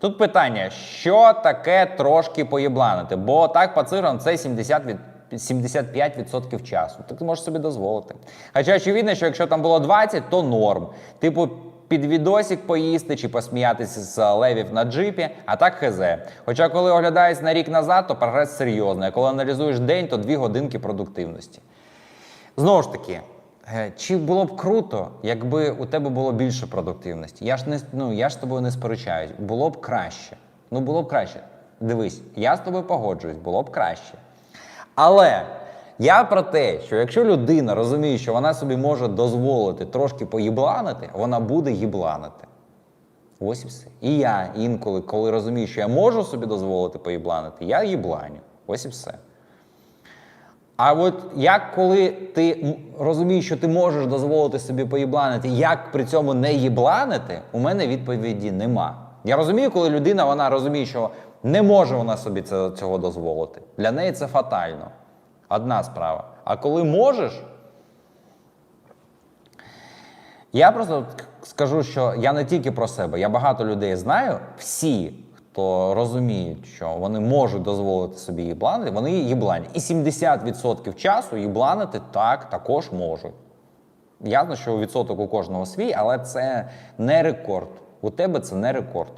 Тут питання, що таке трошки поєбланити? Бо так по цифрам це 70 від 75% часу. Так ти можеш собі дозволити. Хоча очевидно, що якщо там було 20, то норм. Типу, під відосик поїсти чи посміятися з левів на джипі, а так хз. Хоча, коли оглядаєш на рік назад, то прогрес серйозний. А коли аналізуєш день, то 2 годинки продуктивності. Знову ж таки, чи було б круто, якби у тебе було більше продуктивності? Я ж не ну я ж з тобою не сперечаюсь. Було б краще. Ну було б краще. Дивись, я з тобою погоджуюсь, було б краще. Але я про те, що якщо людина розуміє, що вона собі може дозволити трошки поїбланити, вона буде їбланити. Ось і все. І я інколи, коли розумію, що я можу собі дозволити поїбланити, я їбланю. Ось і все. А от як коли ти розумієш, що ти можеш дозволити собі поїбланити, як при цьому не їбланити, у мене відповіді нема. Я розумію, коли людина вона розуміє, що не може вона собі це, цього дозволити. Для неї це фатально. Одна справа. А коли можеш, я просто скажу, що я не тільки про себе, я багато людей знаю, всі, хто розуміють, що вони можуть дозволити собі їбланити, вони їбланять. І 70% часу їбланити так також можуть. Ясно, що відсоток у кожного свій, але це не рекорд. У тебе це не рекорд.